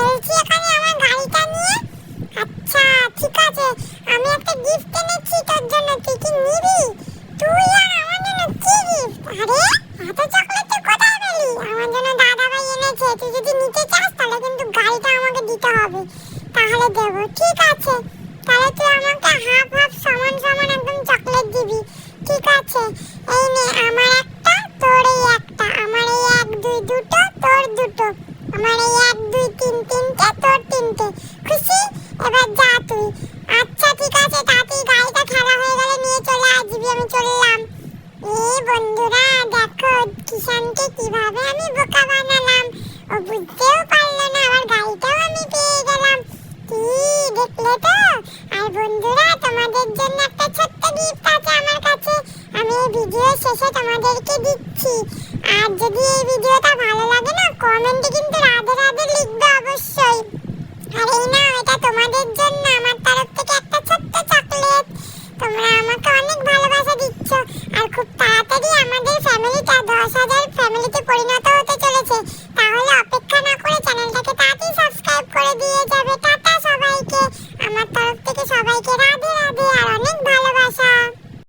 খেলছি এখানে আমার গাড়িটা নিয়ে? আচ্ছা ঠিক আছে। আমি একটা গিফট এনেছি, তোর জন্য তুই কি নিবি? তুই আর আমার জন্য কি গিফট আরে, এত চকলেট তুই কোথায় পেলি? আমার জন্য দাদা ভাই এনেছে, তুই যদি নিতে চাস, তাহলে কিন্তু গাড়িটা আমাকে দিতে হবে। তাহলে দেবো, ঠিক আছে। তাহলে তুই আমাকে হাফ হাফ সমান সমান একদম চকলেট দিবি। ঠিক আছে। এই নে, আমার আমি চললাম। এই বন্ধুরা, দেখো কিষানকে কীভাবে আমি বোকা বানালাম। ও বুঝতেও পারল না আমার গাড়িটাও আমি পেয়ে গেলাম। কি, দেখলে তো? আর বন্ধুরা, তোমাদের জন্য একটা ছোট্ট গিফট আছে আমার কাছে। আমি এই ভিডিও শেষে তোমাদেরকে দিচ্ছি। আর যদি এই ভিডিওটা ভালো লাগে না কমেন্টে あり